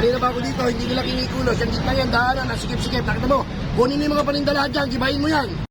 Kanina pa ako dito, hindi nila kinikulos. Yung gitna yan, daanan, nasikip-sikip. Nakita mo, kunin mo yung mga paninda lahat dyan, gibahin mo yan.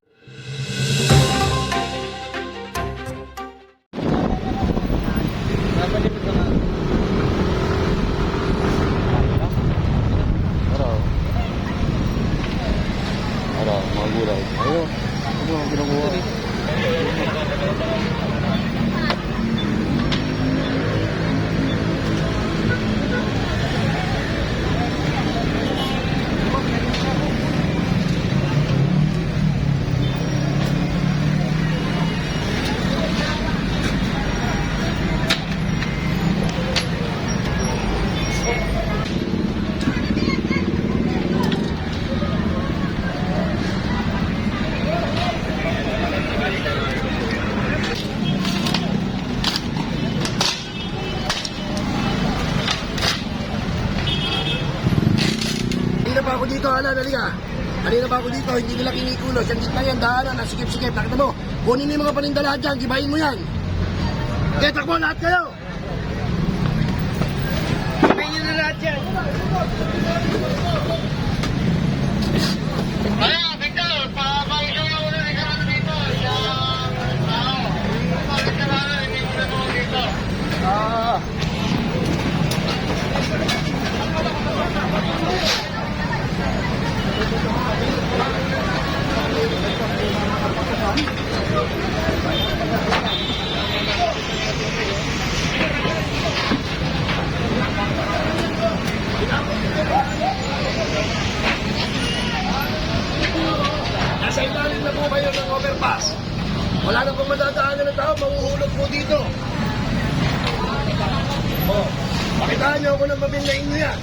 Ala, naliga. Kanina pa ako dito, hindi nila kinikulos. Yung gitna yan, daanan, nasikip-sikip. Nakita mo, kunin mo yung mga paninda lahat dyan, gibahin mo yan. Kaya takbo lahat kayo. Gibahin nyo na lahat yan. Kaya, Victor, papailo yung Wala na pong madadaanan ng tao, mahuhulog po dito. Oh, pakitaan niyo ako ng mabinlain niyo yan.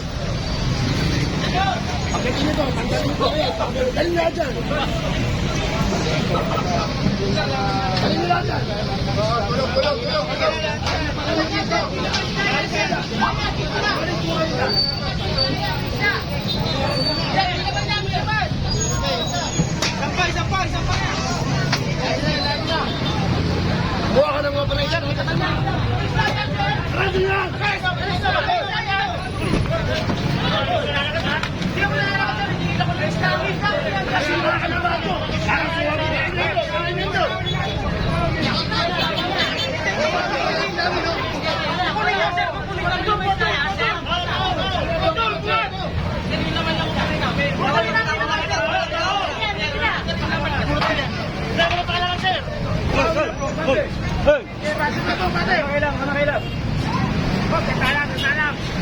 Pakitin niyo to, tanggalin ko kayo. Dali na dyan. Dali na dyan. Bulog, bulog, bulog. Balik dito. Balik po kayo dyan. Buha Boss, nagtalang, nagtalang.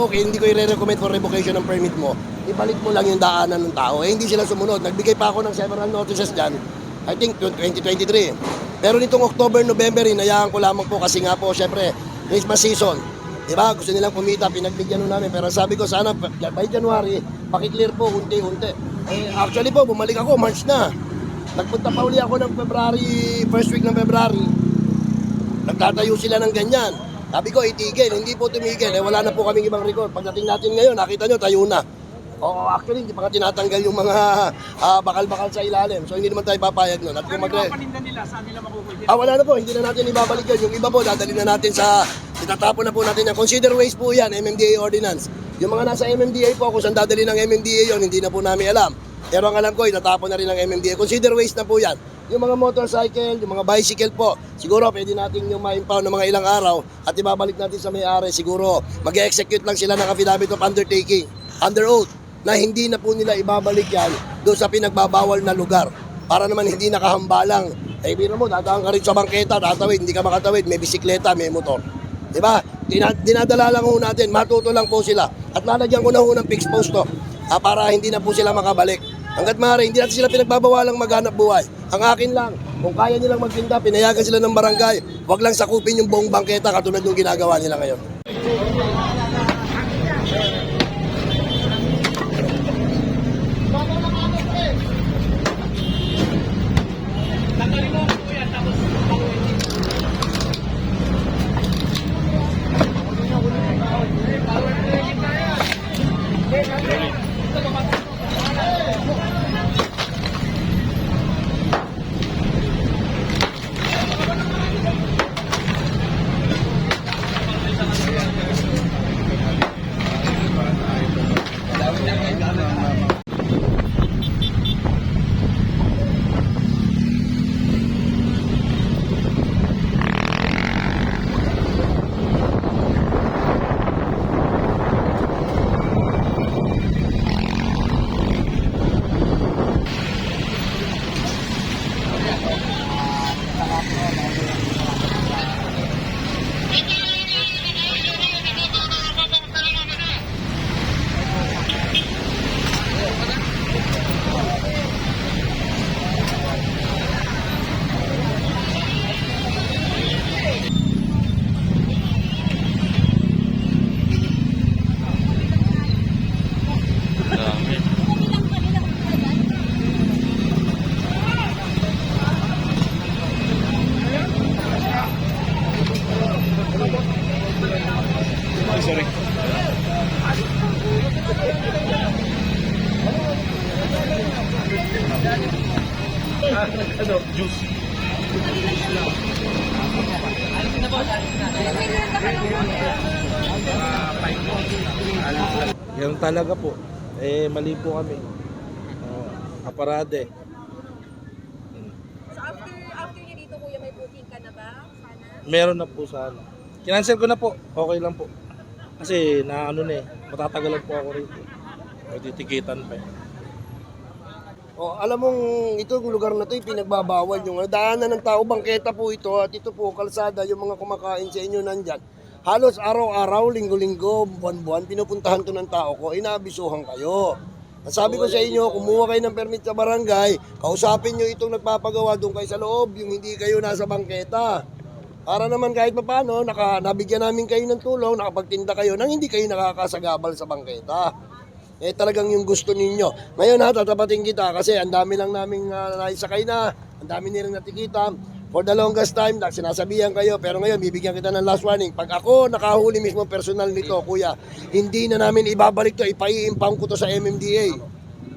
Revoke, eh, hindi ko i-recommend for revocation ng permit mo. Ibalik mo lang yung daanan ng tao. Eh, hindi sila sumunod. Nagbigay pa ako ng several notices dyan. I think 2023. Pero nitong October, November, inayaan ko lamang po kasi nga po, syempre, Christmas season. Diba? Gusto nilang kumita, pinagbigyan namin. Pero sabi ko, sana by January, pakiclear po, unti-unti. Eh, actually po, bumalik ako, March na. Nagpunta pa uli ako ng February, first week ng February. Nagtatayo sila ng ganyan. Sabi ko, itigil. Hindi po tumigil. Eh, wala na po kaming ibang record. Pagdating natin ngayon, nakita nyo, tayo na. Oo, actually, hindi pa nga tinatanggal yung mga ah, bakal-bakal sa ilalim. So, hindi naman tayo papayag nun. At kung mag- paninda nila, saan nila makukuha? Ah, wala na po. Hindi na natin ibabalik yun. Yung iba po, dadali na natin sa itatapon na po natin yan. Consider waste po yan, MMDA ordinance. Yung mga nasa MMDA po, kung saan dadali ng MMDA yon hindi na po namin alam. Pero ang alam ko, itatapon na rin ng MMDA. Consider waste na po yan. Yung mga motorcycle, yung mga bicycle po, siguro pwede natin yung ma-impound ng mga ilang araw at ibabalik natin sa may-ari. Siguro mag-execute lang sila ng affidavit of undertaking, under oath, na hindi na po nila ibabalik yan doon sa pinagbabawal na lugar. Para naman hindi nakahambalang. Eh, biro mo, dadaan ka rin sa bangketa, tatawid, hindi ka makatawid, may bisikleta, may motor. Di ba? Dina- dinadala lang ho natin, matuto lang po sila. At lalagyan ko na ho ng fixed post to ah, para hindi na po sila makabalik. Hanggat maaari, hindi natin sila pinagbabawalang maghanap buhay. Ang akin lang, kung kaya nilang magtinda, pinayagan sila ng barangay. Huwag lang sakupin yung buong bangketa katulad ng ginagawa nila ngayon. Ganun talaga po. Eh, mali po kami. Oh, aparade. So after after niya dito kuya may booking ka na ba? Sana? Meron na po sana. Kinansel ko na po. Okay lang po. Kasi na ano na eh, matatagalan po ako rito. May titikitan pa eh. O, alam mong itong lugar na to yung pinagbabawal yung ano, daanan ng tao, bangketa po ito at ito po kalsada, yung mga kumakain sa inyo nandyan. Halos araw-araw, linggo-linggo, buwan-buwan, pinupuntahan to ng tao ko, inaabisuhan kayo. Ang sabi ko sa inyo, kumuha kayo ng permit sa barangay, kausapin nyo itong nagpapagawa doon kayo sa loob, yung hindi kayo nasa bangketa. Para naman kahit paano, naka, nabigyan namin kayo ng tulong, nakapagtinda kayo nang hindi kayo nakakasagabal sa bangketa eh talagang yung gusto ninyo. Ngayon ha, tatapatin kita kasi ang dami lang naming uh, naisakay na, ang dami nilang natikita. For the longest time, na- sinasabihan kayo, pero ngayon bibigyan kita ng last warning. Pag ako nakahuli mismo personal nito, kuya, hindi na namin ibabalik to, ipaiimpang ko to sa MMDA.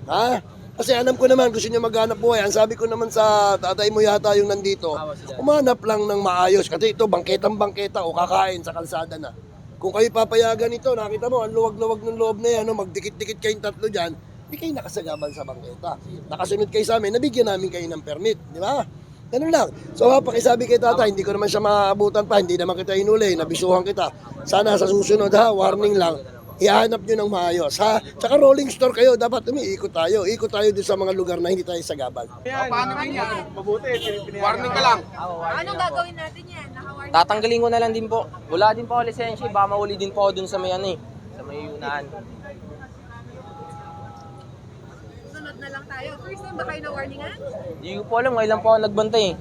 Ha? Kasi alam ko naman, gusto niyo maghanap buhay. Ang sabi ko naman sa tatay mo yata yung nandito, umanap lang ng maayos. Kasi ito, bangketang bangketa o kakain sa kalsada na. Kung kayo papayagan ito, nakita mo, ang luwag-luwag ng loob na yan, no? magdikit-dikit kayong tatlo dyan, hindi kayo nakasagaban sa bangketa. Nakasunod kayo sa amin, nabigyan namin kayo ng permit, di ba? Ganun lang. So, pakisabi kay tata, hindi ko naman siya maabutan pa, hindi naman kita inuli, nabisuhan kita. Sana sa susunod ha, warning lang, ihanap nyo ng maayos ha. Tsaka rolling store kayo, dapat umiikot tayo. Ikot tayo doon sa mga lugar na hindi tayo sagabal. Anong gagawin natin yan? Tatanggalin ko na lang din po. Wala din po ako lisensya, baka mahuli din po ako dun sa may ano eh. Sa may unahan. sunod na lang tayo. First time ba kayo na warningan? Hindi ko po alam, ngayon lang po ako nagbantay eh.